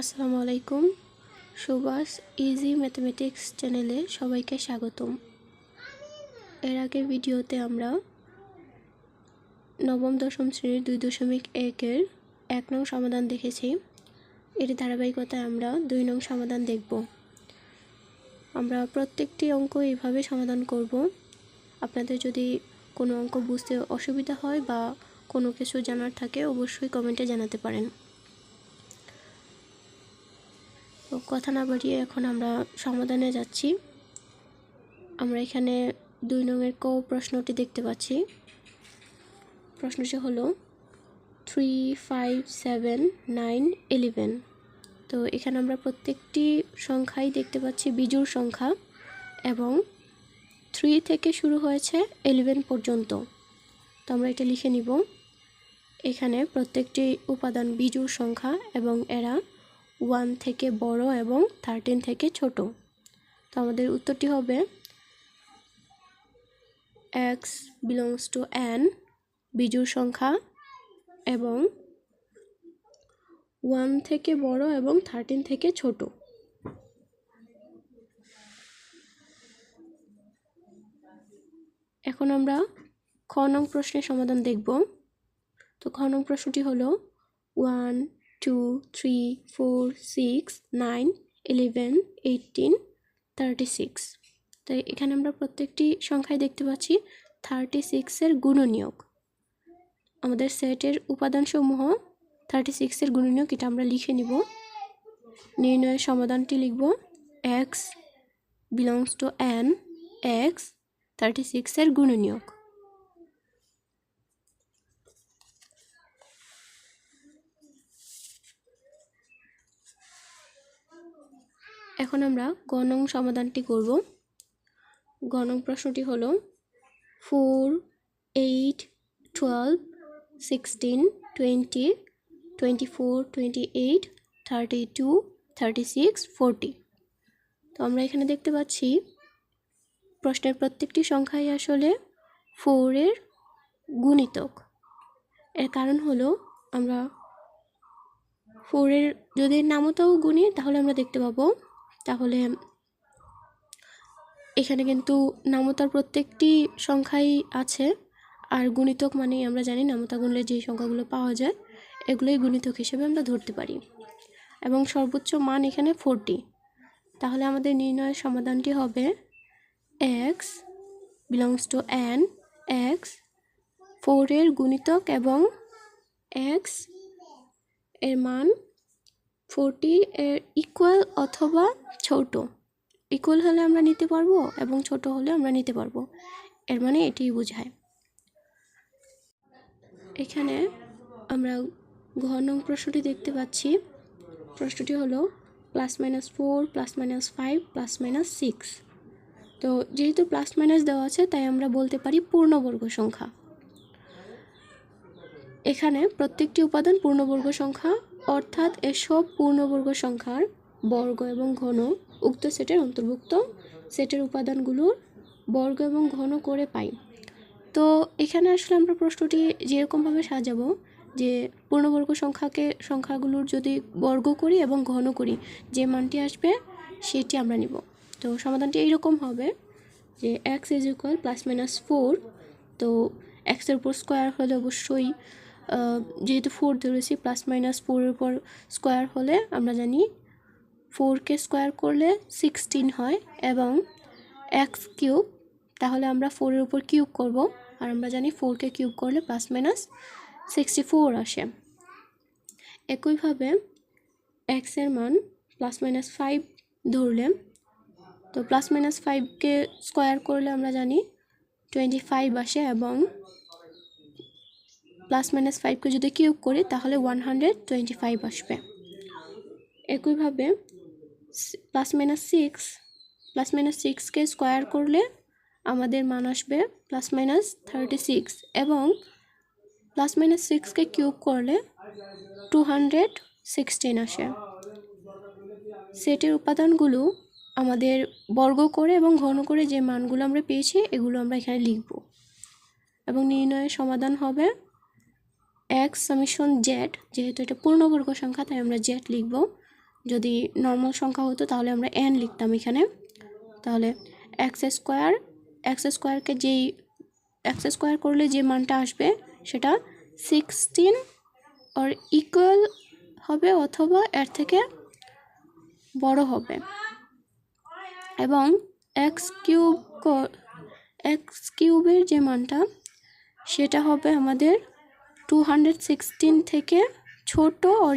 আসসালামু আলাইকুম। Subhash easy mathematics চ্যানেলে সবাইকে স্বাগতম। এর আগের ভিডিওতে আমরা নবম দশম শ্রেণির দুই দশমিক একের এক নং সমাধান দেখেছি। এর ধারাবাহিকতায় আমরা দুই নং সমাধান দেখব। আমরা প্রত্যেকটি অঙ্ক এইভাবে সমাধান করব। আপনাদের যদি কোনো অঙ্ক বুঝতে অসুবিধা হয় বা কোনো কিছু জানার থাকে, অবশ্যই কমেন্টে জানাতে পারেন। তো কথা না বাড়িয়ে এখন আমরা সমাধানে যাচ্ছি। আমরা এখানে দুই নংয়ের ক প্রশ্নটি দেখতে পাচ্ছি। প্রশ্নটি হলো three five seven nine eleven তো এখানে আমরা প্রত্যেকটি সংখ্যাই দেখতে পাচ্ছি বিজুর সংখ্যা এবং থ্রি থেকে শুরু হয়েছে ইলেভেন পর্যন্ত। তো আমরা এটা লিখে নিব। এখানে প্রত্যেকটি উপাদান বিজুর সংখ্যা এবং এরা ওয়ান থেকে বড় এবং থার্টিন থেকে ছোট। তো আমাদের উত্তরটি হবে এক্স বিলংস টু এন বিজুর সংখ্যা, এবং ওয়ান থেকে বড় এবং থার্টিন থেকে ছোট। এখন আমরা খ নং প্রশ্নের সমাধান দেখব। তো খ নং প্রশ্নটি হলো one two three four six nine eleven eighteen thirty six তাই এখানে আমরা প্রত্যেকটি সংখ্যায় দেখতে পাচ্ছি থার্টি সিক্সের গুণনীয়ক। আমাদের সেটের উপাদানসমূহ থার্টি সিক্সের গুণনীয়ক, এটা আমরা লিখে নিব। নির্ণয়ের সমাধানটি লিখব। X belongs to N x thirty সিক্সের গুণনীয়ক। এখন আমরা গণং সমাধানটি করব। গণং প্রশ্নটি হলো four eight twelve sixteen twenty twenty four twenty eight thirty two thirty six forty তো আমরা এখানে দেখতে পাচ্ছি, প্রশ্নের প্রত্যেকটি সংখ্যাই আসলে ফোরের গুণিতক। এর কারণ হলো, আমরা ফোরের যদি নামতাও গুণি তাহলে আমরা দেখতে পাবো তাহলে এখানে কিন্তু নামতার প্রত্যেকটি সংখ্যাই আছে। আর গুণিতক মানে আমরা জানি নামতা গুণলে যে সংখ্যাগুলো পাওয়া যায়, এগুলোই গুণিতক হিসেবে আমরা ধরতে পারি। এবং সর্বোচ্চ মান এখানে ফোরটি। তাহলে আমাদের নির্ণয়ের সমাধানটি হবে x belongs to N x ফোরের গুণিতক এবং এক্সের মান ফোরটি এর ইকুয়াল অথবা ছোট। ইকুয়াল হলে আমরা নিতে পারব এবং ছোট হলে আমরা নিতে পারব। এর মানে এটাই বোঝায়। এখানে আমরা ঘ নং প্রশ্নটি দেখতে পাচ্ছি। প্রশ্নটি হলো plus minus four plus minus five plus minus six তো যেহেতু প্লাস মাইনাস দেওয়া আছে, তাই আমরা বলতে পারি পূর্ণবর্গ সংখ্যা। এখানে প্রত্যেকটি উপাদান পূর্ণবর্গ সংখ্যা অর্থাৎ এসব পূর্ণবর্গ সংখ্যার বর্গ এবং ঘন উক্ত সেটের অন্তর্ভুক্ত সেটের উপাদানগুলোর বর্গ এবং ঘন করে পাই। তো এখানে আসলে আমরা প্রশ্নটি যেরকমভাবে সাজাবো যে পূর্ণবর্গ সংখ্যাকে সংখ্যাগুলোর যদি বর্গ করি এবং ঘন করি যে মানটি আসবে সেটি আমরা নিব। তো সমাধানটি এইরকম হবে যে x is equal plus minus four তো এক্সের উপর স্কোয়ার হলে অবশ্যই যেহেতু ফোর ধরেছি প্লাস মাইনাস ফোরের উপর স্কোয়ার হলে আমরা জানি ফোরকে স্কোয়ার করলে সিক্সটিন হয় এবং এক্স কিউব তাহলে আমরা ফোরের উপর কিউব করব। আর আমরা জানি ফোরকে কিউব করলে প্লাস মাইনাস সিক্সটি ফোর আসে। একইভাবে এক্সের মান প্লাস মাইনাস ফাইভ ধরলে, তো প্লাস মাইনাস ফাইভকে স্কোয়ার করলে আমরা জানি টোয়েন্টি ফাইভ আসে এবং প্লাস মাইনাস ফাইভকে যদি কিউব করি, তাহলে ওয়ান হান্ড্রেড টোয়েন্টি ফাইভ আসবে। একইভাবে plus minus six, plus minus সিক্সকে square করলে আমাদের মান আসবে প্লাস মাইনাস থার্টি সিক্স এবং প্লাস মাইনাস সিক্সকে কিউব করলে টু হান্ড্রেড সিক্সটিন আসে। সেটের উপাদানগুলো আমাদের বর্গ করে এবং ঘন করে যে মানগুলো আমরা পেয়েছি, এগুলো আমরা এখানে লিখব। এবং নির্ণয়ের সমাধান হবে এক্স সামিশন জেড যেহেতু এটা পূর্ণবর্গ সংখ্যা, তাই আমরা জেড লিখব। যদি নর্মাল সংখ্যা হতো, তাহলে আমরা এন লিখতাম এখানে। তাহলে এক্স স্কোয়ার এক্স স্কোয়ারকে যেই এক্স স্কোয়ার করলে যে মানটা আসবে, সেটা সিক্সটিন অর ইকুয়াল হবে অথবা এর থেকে বড় হবে। এবং এক্স কিউব এক্স কিউবের যে মানটা, সেটা হবে আমাদের টু হান্ড্রেড সিক্সটিন থেকে ছোট অর